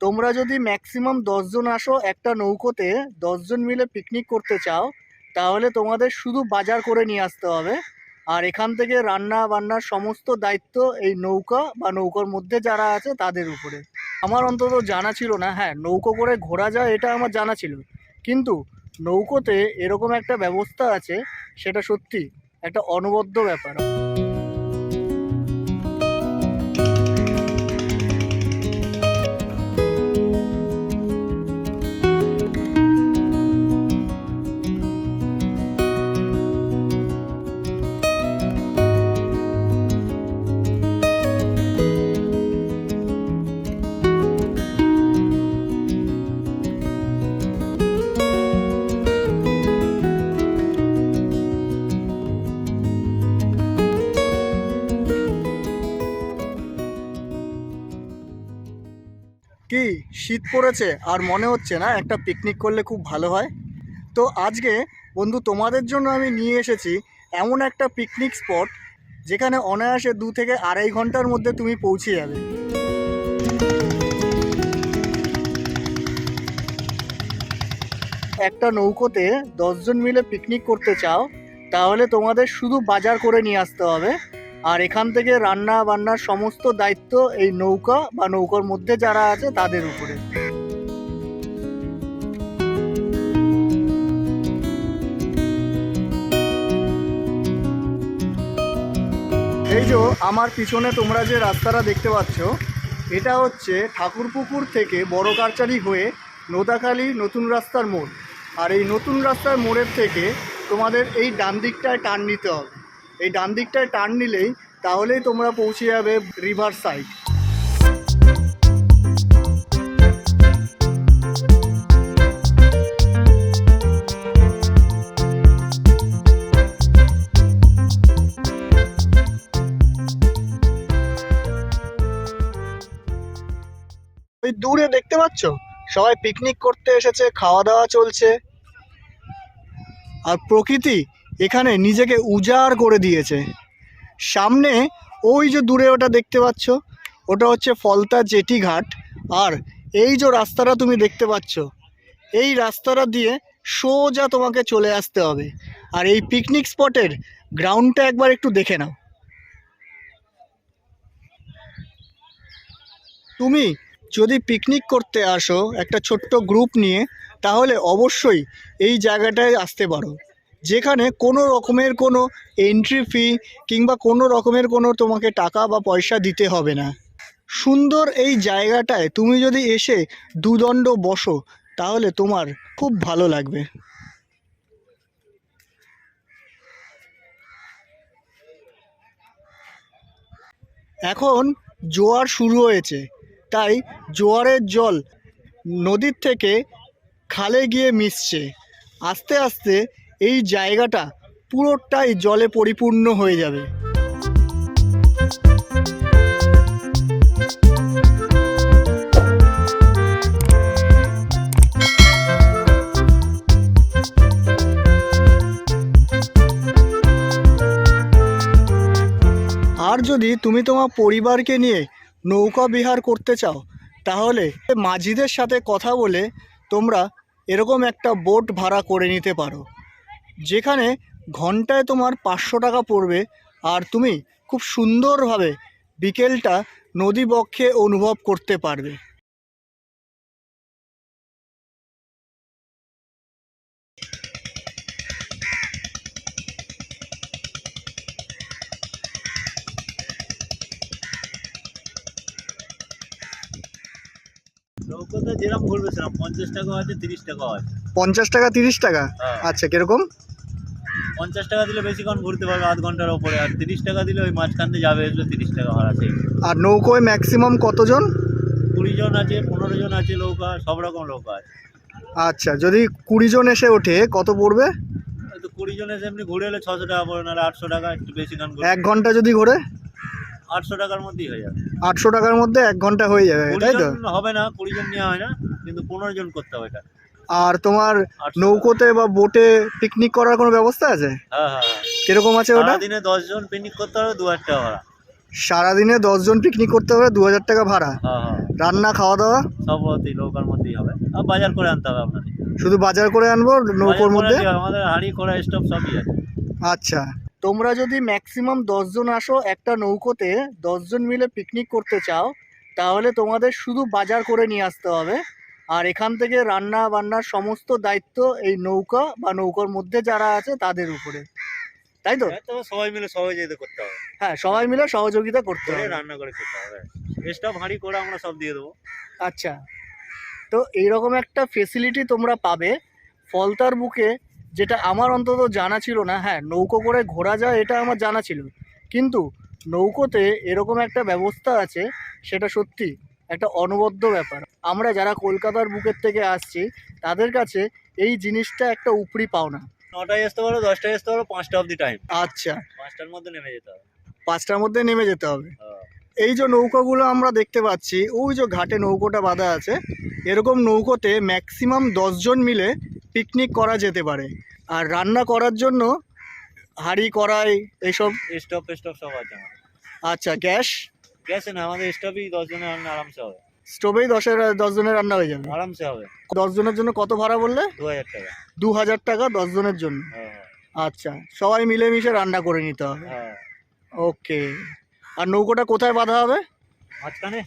তোমরা যদি ম্যাক্সিমাম দশজন আসো একটা নৌকোতে, দশজন মিলে পিকনিক করতে চাও, তাহলে তোমাদের শুধু বাজার করে নিয়ে আসতে হবে। আর এখান থেকে রান্না বান্নার সমস্ত দায়িত্ব এই নৌকা বা নৌকার মধ্যে যারা আছে তাদের উপরে। আমার অন্তত জানা ছিল না হ্যাঁ নৌকো করে ঘোরা যায় এটা আমার জানা ছিল। কিন্তু নৌকোতে এরকম একটা ব্যবস্থা আছে, সেটা সত্যি একটা অনবদ্য ব্যাপার। কি শীত পড়েছে আর মনে হচ্ছে না একটা পিকনিক করলে খুব ভালো হয়? তো আজকে বন্ধু তোমাদের জন্য আমি নিয়ে এসেছি এমন একটা পিকনিক স্পট যেখানে অনায়াসে দু থেকে আড়াই ঘণ্টার মধ্যে তুমি পৌঁছে যাবে। একটা নৌকোতে দশজন মিলে পিকনিক করতে চাও, তাহলে তোমাদের শুধু বাজার করে নিয়ে আসতে হবে। আর এখান থেকে রান্না বান্নার সমস্ত দায়িত্ব এই নৌকা বা নৌকার মধ্যে যারা আছে তাদের উপরে। এই যে আমার পিছনে তোমরা যে রাস্তাটা দেখতে পাচ্ছ, এটা হচ্ছে ঠাকুরপুকুর থেকে বড় কারচারি হয়ে নোদাখালী নতুন রাস্তার মোড়। আর এই নতুন রাস্তার মোড়ের থেকে তোমাদের এই ডান দিকটায় টার্ন নিতে হবে। এই ডান দিকটায় টার্ন নিলেই তাহলেই তোমরা পৌঁছে যাবে রিভার সাইড দূরে দেখতে পাচ্ছ? সবাই পিকনিক করতে এসেছে, খাওয়া দাওয়া চলছে। আর প্রকৃতি এখানে নিজেকে উজাড় করে দিয়েছে। সামনে ওই যে দূরে ওটা দেখতে পাচ্ছ, ওটা হচ্ছে ফলতা জেটি ঘাট। আর এই যে রাস্তাটা তুমি দেখতে পাচ্ছ, এই রাস্তাটা দিয়ে সোজা তোমাকে চলে আসতে হবে। আর এই পিকনিক স্পটের গ্রাউন্ডটা একবার একটু দেখে নাও। তুমি যদি পিকনিক করতে আসো একটা ছোট্ট গ্রুপ নিয়ে, তাহলে অবশ্যই এই জায়গাটায় আসতে পারো। যেখানে কোনো রকমের কোনো এন্ট্রি ফি কিংবা কোনো রকমের কোনো তোমাকে টাকা বা পয়সা দিতে হবে না। সুন্দর এই জায়গাটায় তুমি যদি এসে দুদণ্ড বসো, তাহলে তোমার খুব ভালো লাগবে। এখন জোয়ার শুরু হয়েছে, তাই জোয়ারের জল নদীর থেকে খালে গিয়ে মিশছে। আস্তে আস্তে এই জায়গাটা পুরোটাই জলে পরিপূর্ণ হয়ে যাবে। আর যদি তুমি তোমার পরিবারকে নিয়ে নৌকা বিহার করতে চাও, তাহলে মাঝিদের সাথে কথা বলে তোমরা এরকম একটা বোট ভাড়া করে নিতে পারো। যেখানে ঘন্টায় তোমার পাঁচশো টাকা পড়বে আর তুমি খুব সুন্দরভাবে বিকেলটা নদী বক্ষে অনুভব করতে পারবে। নৌকোতে যেরকম ঘুরবে সেরকম পঞ্চাশ টাকা আছে তিরিশ টাকা আছে পঞ্চাশ টাকা তিরিশ টাকা? হ্যাঁ। আচ্ছা কীরকম? পঞ্চাশ টাকা দিলে বেশিক্ষণ ঘুরতে পারবে আধ ঘণ্টার ওপরে? আর তিরিশ টাকা দিলে ওই মাঝখান দিয়ে যাবে এগুলো তিরিশ টাকা ভাড়া সেই আর নৌকোয় ম্যাক্সিমাম কতজন? কুড়ি জন আছে পনেরো জন আছে নৌকা সব রকম নৌকা আছে। আচ্ছা যদি কুড়ি জন এসে ওঠে কত পড়বে? তো কুড়ি জন এসে এমনি ঘুরে এলে ছশো টাকা পড়বে নাহলে আটশো টাকা একটু বেশি গান এক ঘণ্টা যদি ঘোরে? আটশো টাকার মধ্যেই হয়ে যাবে। আটশো টাকার মধ্যে এক ঘণ্টা হয়ে যাবে তাই তো? হবে না কুড়ি জন নেওয়া হয় না কিন্তু পনেরো জন করতে হবে এটা। আর তোমার নৌকোতে বা বোটে পিকনিক করার কোনো ব্যবস্থা আছে? হ্যাঁ হ্যাঁ হ্যাঁ। কীরকম আছে ওটা? দিনে জন পিকনিক করতে হবে দু হাজার টাকা ভাড়া। সারাদিনে দশজন পিকনিক করতে হবে দু হাজার টাকা ভাড়া। হ্যাঁ রান্না খাওয়া দাওয়া সব নৌকার মধ্যেই হবে। আর বাজার করে আনতে হবে আপনাদের। শুধু বাজার করে আনব নৌকোর মধ্যে? আমাদের হাঁড়ি কড়া স্টোভ সবই আছে। আচ্ছা। তোমরা যদি ম্যাক্সিমাম দশজন আসো একটা নৌকোতে দশজন মিলে পিকনিক করতে চাও তাহলে তোমাদের শুধু বাজার করে নিয়ে আসতে হবে। আর এখান থেকে রান্না বান্নার সমস্ত দায়িত্ব এই নৌকা বা নৌকার মধ্যে যারা আছে তাদের উপরে। তাই তো? হ্যাঁ, সবাই মিলে সহযোগিতা করতে হবে। হ্যাঁ সবাই মিলে সহযোগিতা করতে হবে। রান্না করে খেতে হবে। স্টোভ হাঁড়ি কড়া আমরা সব দিয়ে দেবো। আচ্ছা। তো এইরকম একটা ফেসিলিটি তোমরা পাবে। ফলতার বুকে যেটা আমার অন্তত জানা ছিল না হ্যাঁ নৌকো করে ঘোরা যায় এটা আমার জানা ছিল। কিন্তু নৌকোতে এরকম একটা ব্যবস্থা আছে সেটা সত্যি। একটা অনবদ্য ব্যাপার। আমরা যারা কলকাতার বুকের থেকে আসছি তাদের কাছে এই জিনিসটা একটা উপরি পাওনা। নটায় আসতে পারো দশটায় আসতে পারো পাঁচটা অবধি টাইম আচ্ছা। পাঁচটার মধ্যে নেমে যেতে হবে। পাঁচটার মধ্যে নেমে যেতে হবে। হ্যাঁ। এই যে নৌকাগুলো আমরা দেখতে পাচ্ছি ওই যে ঘাটে নৌকোটা বাঁধা আছে এরকম নৌকোতে ম্যাক্সিমাম দশজন মিলে পিকনিক করা যেতে পারে। আর রান্না করার জন্য হাঁড়ি কড়াই এইসব স্টোভ স্টোভ সব আছে আচ্ছা গ্যাস? গ্যাসে না আমাদের স্টোভই দশ জনের রান্না আরামসে হবে। স্টোভেই দশের দশজনের রান্না হয়ে যাবে। আরামসে হবে। দশজনের জন্য কত ভাড়া বললে? দু হাজার টাকা। দু হাজার টাকা দশজনের জন্য? হ্যাঁ হ্যাঁ, আচ্ছা সবাই মিলেমিশে রান্না করে নিতে হবে। হ্যাঁ। ওকে। আর নৌকোটা কোথায় বাঁধা হবে? মাঝখানে।